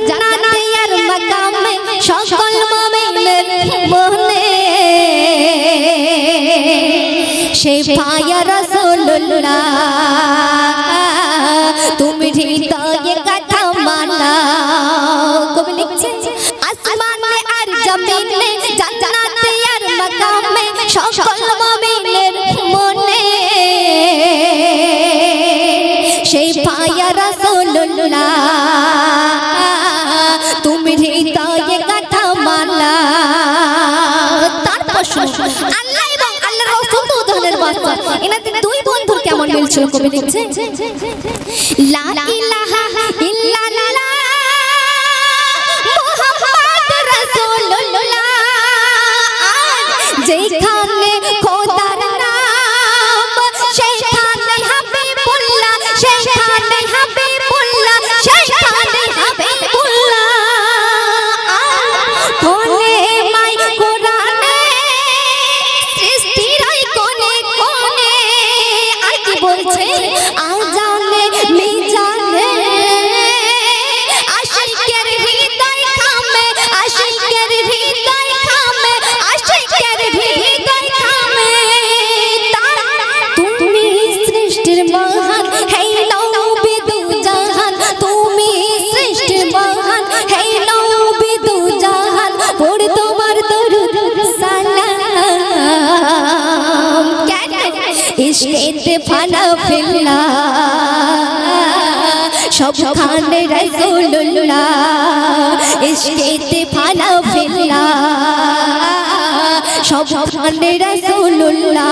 জান্নাতে আর মাকামে সকল সেই পায়া আল্লাহ এবং আল্লাহর রাসূল তো উদাহরণের বাস্তব এনাদের দুই বন্ধুর কেমন মিল কবি লিখছে লা ইলাহা ইল্লাল্লাহ মুহাম্মদ রাসূলুল্লাহ। যেখানে কি বলছে ফানা ফিল্লা সবখানে রাসূলুল্লাহ ইশকেতে ফানা ফিল্লা সবখানে রাসূলুল্লাহ।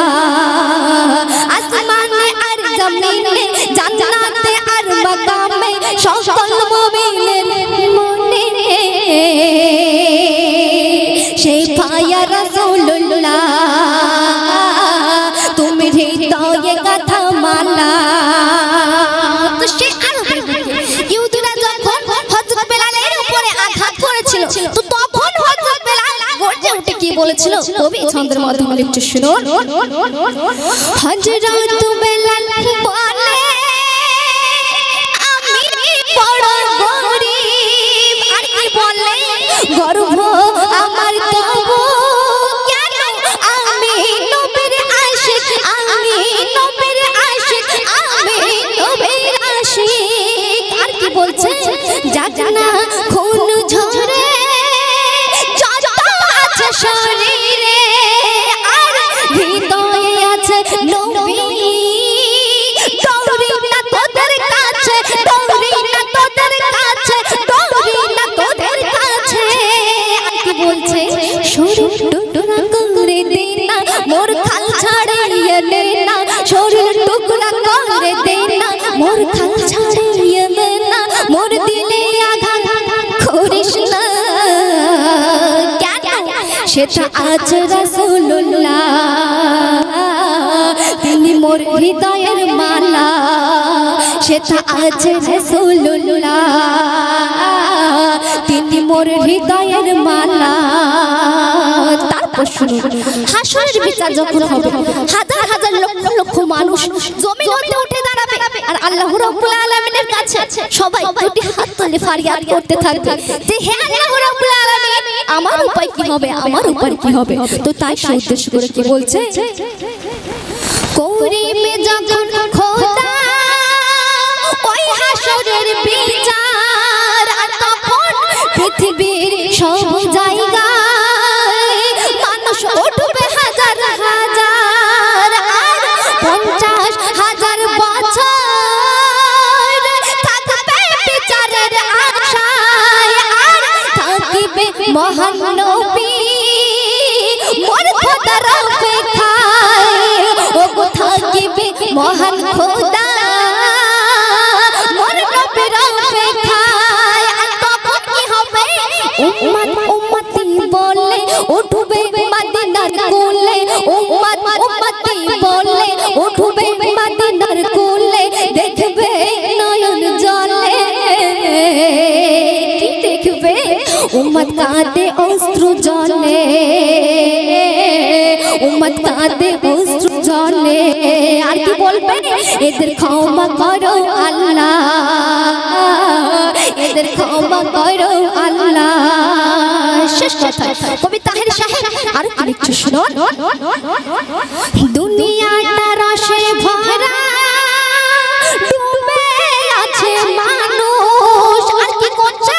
হৃদয়ে কথা মালা। তো সে আরও ইহুদিরা যখন হযরত বেলালের উপরে আঘাত করেছিল, তো তখন হযরত বেলাল গর্জে উঠে কি বলেছিল? কবি ছন্দের মাধ্যমে একটু শুনুন। হযরত বেলাল বলে, আমি বড় গরিব। আর কি বলে? গর্ব সেটা আজ রাসূলুল্লাহ। তিনি মোর হৃদয়ের মালা। সেটা আজ রাসূলুল্লাহ। তিনি মোর হৃদয়ের মালা। তারপর হাজার হাজার লক্ষ লক্ষ মানুষ হতে উঠে দাঁড়াবে। আর আল্লাহ রাব্বুল আলামিনের কাছে সবাই দুটি হাত তুলে ফারিয়াদ করতে থাকবে। যে হে আল্লাহ রাব্বুল আলামিন, আমার উপায় কি হবে? আমার উপায় কি হবে? তো তাই সে উদ্দেশ্য করে কি বলছে? করিবে যখন খোদা ওই হাসরের বিচার তখন পৃথিবীর সব থাকিবে মহান নবী মোর খোদার অপেক্ষায় ও গো থাকিবে মহান খোদা। উম্মত কাঁদে অস্ত্র জলে উম্মত কাঁদে অস্ত্র জলে আর কি বলবে এদের ক্ষমা করো আল্লাহ। এদের ক্ষমা করো আল্লাহ। দুনিয়াটা রসে ভরা আছে মানুষ। আর কি করছে?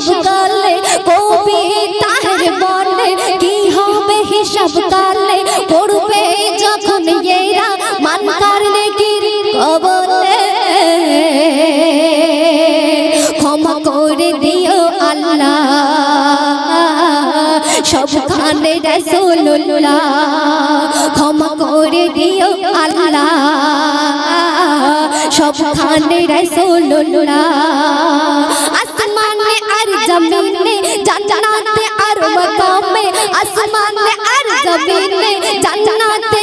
হিসাব কালে কবি তাহের বলে কি হবে হিসাব কালে পড়বে যখন এরা মান কারণে গিরি কবলে? ক্ষমা করে দিও আল্লাহ। সবখানে রসুল্লাহ ক্ষমা করে দিও আল্লাহ। সবখানে রসুল্লাহ আসমানে আর জমিনে জান্নাতে আর মাকামে আসমানে আর জমিনে জান্নাতে আর মাকামে